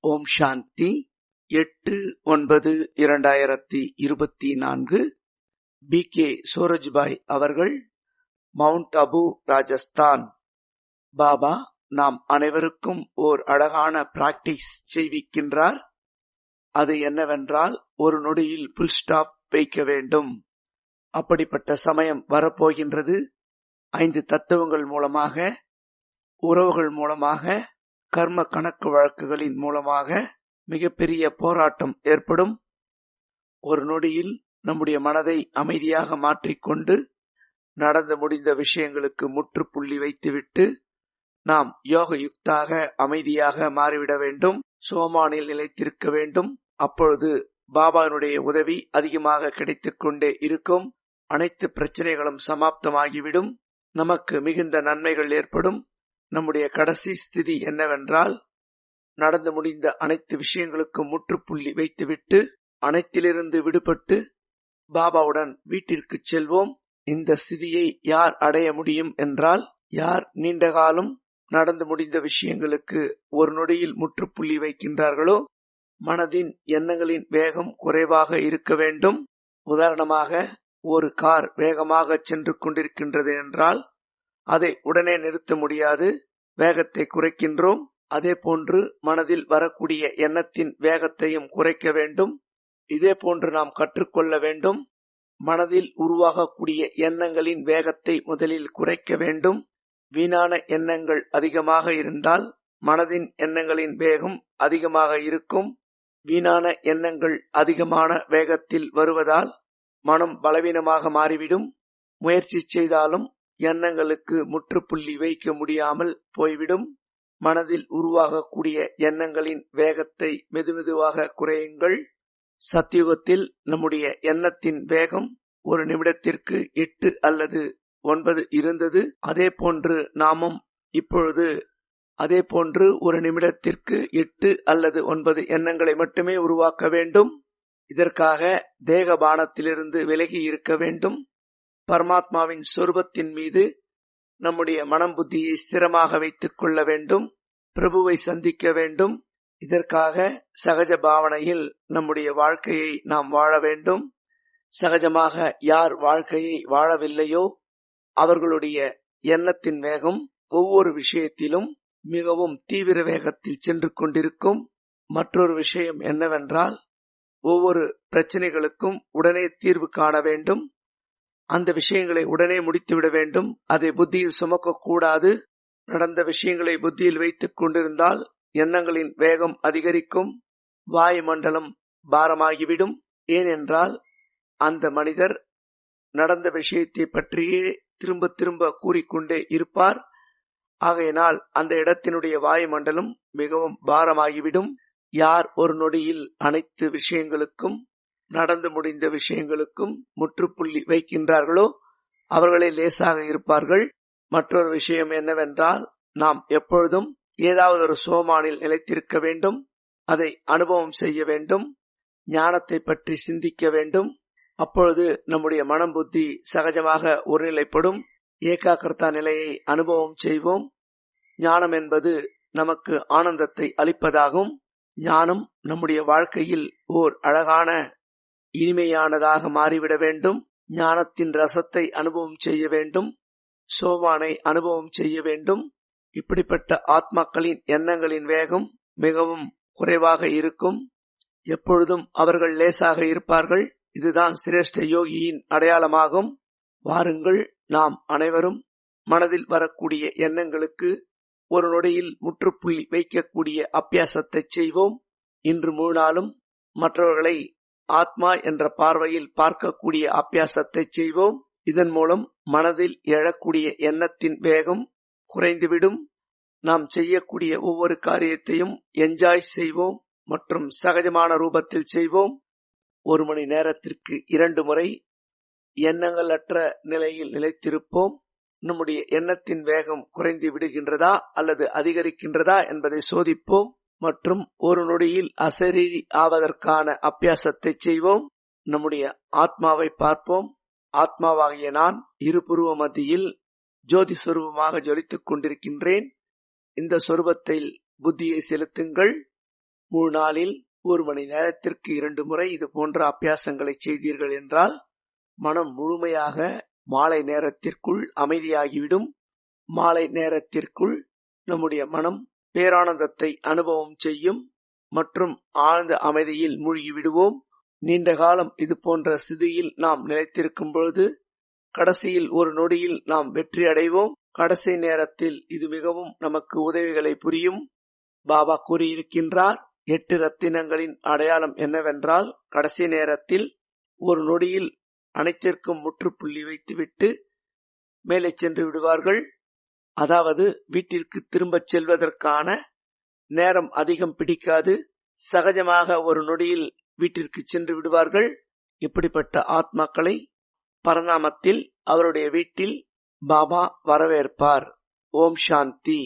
ஓம் சாந்தி. எட்டு ஒன்பது இரண்டாயிரத்தி இருபத்தி நான்கு. பி. கே. சூரஜ்பாய் அவர்கள் மவுண்ட் அபு ராஜஸ்தான். பாபா நாம் அனைவருக்கும் ஓர் அழகான பிராக்டிஸ் செய்விக்கின்றார். அது என்னவென்றால் ஒரு நொடியில் புல் ஸ்டாப் வைக்க வேண்டும். அப்படிப்பட்ட சமயம் வரப்போகின்றது. ஐந்து தத்துவங்கள் மூலமாக உறவுகள் மூலமாக கர்ம கணக்கு வழக்குகளின் மூலமாக மிகப்பெரிய போராட்டம் ஏற்படும். ஒரு நொடியில் நம்முடைய மனதை அமைதியாக மாற்றிக்கொண்டு நடந்து முடிந்த விஷயங்களுக்கு முற்றுப்புள்ளி வைத்துவிட்டு நாம் யோக யுக்தாக அமைதியாக மாறிவிட வேண்டும். சோமானில் நிலைத்திருக்க வேண்டும். அப்பொழுது பாபாவினுடைய உதவி அதிகமாக கிடைத்துக் கொண்டே இருக்கும். அனைத்து பிரச்சனைகளும் சமாப்தமாகிவிடும். நமக்கு மிகுந்த நன்மைகள் ஏற்படும். நம்முடைய கடைசி ஸ்திதி என்னவென்றால் நடந்து முடிந்த அனைத்து விஷயங்களுக்கும் முற்றுப்புள்ளி வைத்துவிட்டு அனைத்திலிருந்து விடுபட்டு பாபாவுடன் வீட்டிற்கு செல்வோம். இந்த ஸ்திதியை யார் அடைய முடியும் என்றால் யார் நீண்ட காலம் நடந்து முடிந்த விஷயங்களுக்கு ஒரு நொடியில் முற்றுப்புள்ளி வைக்கின்றார்களோ மனதின் எண்ணங்களின் வேகம் குறைவாக இருக்க வேண்டும். உதாரணமாக ஒரு கார் வேகமாக சென்று கொண்டிருக்கின்றது என்றால் அதை உடனே நிறுத்த முடியாது. வேகத்தை குறைக்கின்றோம். அதே போன்று மனதில் வரக்கூடிய எண்ணத்தின் வேகத்தையும் குறைக்க வேண்டும். இதே போன்று நாம் கற்றுக்கொள்ள வேண்டும். மனதில் உருவாகக்கூடிய எண்ணங்களின் வேகத்தை முதலில் குறைக்க வேண்டும். வீணான எண்ணங்கள் அதிகமாக இருந்தால் மனதின் எண்ணங்களின் வேகம் அதிகமாக இருக்கும். வீணான எண்ணங்கள் அதிகமான வேகத்தில் வருவதால் மனம் பலவீனமாக மாறிவிடும். முயற்சி செய்தாலும் எண்ணங்களுக்கு முற்றுப்புள்ளி வைக்க முடியாமல் போய்விடும். மனதில் உருவாகக்கூடிய எண்ணங்களின் வேகத்தை மெதுமெதுவாக குறையுங்கள். சத்தியுகத்தில் நம்முடைய எண்ணத்தின் வேகம் ஒரு நிமிடத்திற்கு எட்டு அல்லது ஒன்பது இருந்தது. அதே போன்று நாமும் இப்பொழுது அதே போன்று ஒரு நிமிடத்திற்கு எட்டு அல்லது ஒன்பது எண்ணங்களை மட்டுமே உருவாக்க வேண்டும். இதற்காக தேகபானத்திலிருந்து விலகி இருக்க வேண்டும். பரமாத்மாவின் சொருபத்தின் மீது நம்முடைய மனம் புத்தியை ஸ்திரமாக வைத்துக் கொள்ள வேண்டும் பிரபுவை சந்திக்க வேண்டும். இதற்காக சகஜ பாவனையில் நம்முடைய வாழ்க்கையை நாம் வாழ வேண்டும். சகஜமாக யார் வாழ்க்கையை வாழவில்லையோ அவர்களுடைய எண்ணத்தின் வேகம் ஒவ்வொரு விஷயத்திலும் மிகவும் தீவிர வேகத்தில் சென்று கொண்டிருக்கும். மற்றொரு விஷயம் என்னவென்றால் ஒவ்வொரு பிரச்சனைகளுக்கும் உடனே தீர்வு காண வேண்டும். அந்த விஷயங்களை உடனே முடித்துவிட வேண்டும். அதை புத்தியில் சுமக்க கூடாது நடந்த விஷயங்களை புத்தியில் வைத்துக் கொண்டிருந்தால் எண்ணங்களின் வேகம் அதிகரிக்கும். வாயுமண்டலம் பாரமாகிவிடும். ஏனென்றால் அந்த மனிதர் நடந்த விஷயத்தை பற்றியே திரும்ப திரும்ப கூறிக்கொண்டே இருப்பார். ஆகையினால் அந்த இடத்தினுடைய வாயுமண்டலம் மிகவும் பாரமாகிவிடும். யார் ஒரு நொடியில் அனைத்து விஷயங்களுக்கும் நடந்து முடிந்த விஷயங்களுக்கும் முற்றுப்புள்ளி வைக்கின்றார்களோ அவர்களே லேசாக இருப்பார்கள். மற்றொரு விஷயம் என்னவென்றால் நாம் எப்பொழுதும் ஏதாவது ஒரு சோமானில் நிலைத்திருக்க வேண்டும் அதை அனுபவம் செய்ய வேண்டும் ஞானத்தை பற்றி சிந்திக்க வேண்டும். அப்பொழுது நம்முடைய மனம் புத்தி சகஜமாக ஒருநிலைப்படும் ஏகாக்கிரதா நிலையை அனுபவம் செய்வோம். ஞானம் என்பது நமக்கு ஆனந்தத்தை அளிப்பதாகும். ஞானம் நம்முடைய வாழ்க்கையில் ஓர் அழகான இனிமையானதாக மாறிவிட வேண்டும். ஞானத்தின் ரசத்தை அனுபவம் செய்ய வேண்டும். சோவானை அனுபவம் செய்ய வேண்டும். இப்படிப்பட்ட ஆத்மாக்களின் எண்ணங்களின் வேகம் மிகவும் குறைவாக இருக்கும். எப்பொழுதும் அவர்கள் லேசாக இருப்பார்கள். இதுதான் சிரேஷ்ட யோகியின் அடையாளமாகும். வாருங்கள் நாம் அனைவரும் மனதில் வரக்கூடிய எண்ணங்களுக்கு ஒரு நொடியில் முற்றுப்புள்ளி வைக்கக்கூடிய அபியாசத்தை செய்வோம். இன்று முழு நாளும் மற்றவர்களை ஆத்மா என்ற பார்வையில் பார்க்கக்கூடிய அபியாசத்தை செய்வோம். இதன் மூலம் மனதில் எழக்கூடிய எண்ணத்தின் வேகம் குறைந்துவிடும். நாம் செய்யக்கூடிய ஒவ்வொரு காரியத்தையும் என்ஜாய் செய்வோம் மற்றும் சகஜமான ரூபத்தில் செய்வோம். ஒரு மணி நேரத்திற்கு இரண்டு முறை எண்ணங்கள் அற்ற நிலையில் நிலைத்திருப்போம். நம்முடைய எண்ணத்தின் வேகம் குறைந்து விடுகின்றதா அல்லது அதிகரிக்கின்றதா என்பதை சோதிப்போம். மற்றும் ஒரு நொடியில் அசரீரி ஆவதற்கான அபியாசத்தை செய்வோம். நம்முடைய ஆத்மாவை பார்ப்போம். ஆத்மாவாகிய நான் இருபுருவ மத்தியில் ஜோதி சொரூபமாக ஜொலித்துக் கொண்டிருக்கின்றேன். இந்த சொரூபத்தில் புத்தியை செலுத்துங்கள். முழு நாளில் ஒரு மணி நேரத்திற்கு இரண்டு முறை இது போன்ற அபியாசங்களை செய்தீர்கள் என்றால் மனம் முழுமையாக மாலை நேரத்திற்குள் அமைதியாகிவிடும். மாலை நேரத்திற்குள் நம்முடைய மனம் பேரானந்தத்தை அனுபவம் செய்யும் மற்றும் ஆழ்ந்த அமைதியில் மூழ்கி விடுவோம் நீண்ட காலம் இது போன்ற ஸ்திதியில் நாம் நிலைத்திருக்கும் பொழுது கடைசியில் ஒரு நொடியில் நாம் வெற்றி அடைவோம். கடைசி நேரத்தில் இது மிகவும் நமக்கு உதவிகளை புரியும். பாபா கூறியிருக்கின்றார் எட்டு ரத்தினங்களின் அடையாளம் என்னவென்றால் கடைசி நேரத்தில் ஒரு நொடியில் அனைத்திற்கும் முற்றுப்புள்ளி வைத்துவிட்டு மேலே சென்று விடுவார்கள். அதாவது வீட்டிற்கு திரும்பச் செல்வதற்கான நேரம் அதிகம் பிடிக்காது. சகஜமாக ஒரு நொடியில் வீட்டிற்கு சென்று விடுவார்கள். இப்படிப்பட்ட ஆத்மாக்களை? பரநாமத்தில் அவருடைய வீட்டில் பாபா வரவேற்பார். ஓம் சாந்தி.